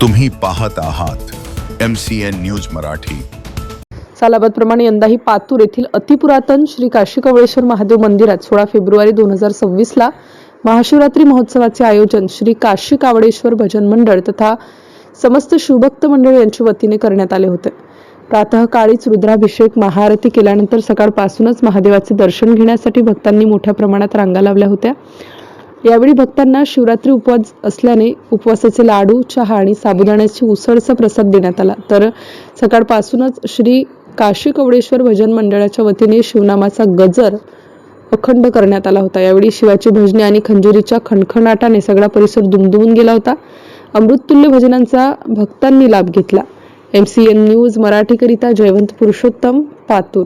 तुम्ही पाहत आहात M C N news Marathi. सालाबादप्रमाणे यंदाही पातूर येथील अतिपुरातन श्री काशी कवळेश्वर महादेव मंदिरात सोळा फेब्रुवारी दोन हजार सव्वीसला महाशिवरात्री महोत्सवाचे आयोजन श्री काशी कावडेश्वर भजन मंडळ तथा समस्त शिवभक्त मंडळ यांच्या वतीने करण्यात आले होते. प्रातःकाळीच रुद्राभिषेक महाआरती केल्यानंतर सकाळपासूनच महादेवाचे दर्शन घेण्यासाठी भक्तांनी मोठ्या प्रमाणात रांगा लावल्या होत्या. यावेळी भक्तांना शिवरात्री उपवास असल्याने उपवासाचे लाडू चहा आणि साबुदाण्याची उसळचा प्रसाद देण्यात आला. तर सकाळपासूनच श्री काशी कवडेश्वर भजन मंडळाच्या वतीने शिवनामाचा गजर अखंड करण्यात आला होता. यावेळी शिवाची भजने आणि खंजुरीच्या खणखणाटाने सगळा परिसर दुमदुमून गेला होता. अमृततुल्य भजनांचा भक्तांनी लाभ घेतला. एम सी एन न्यूज मराठीकरिता जयवंत पुरुषोत्तम पातूर.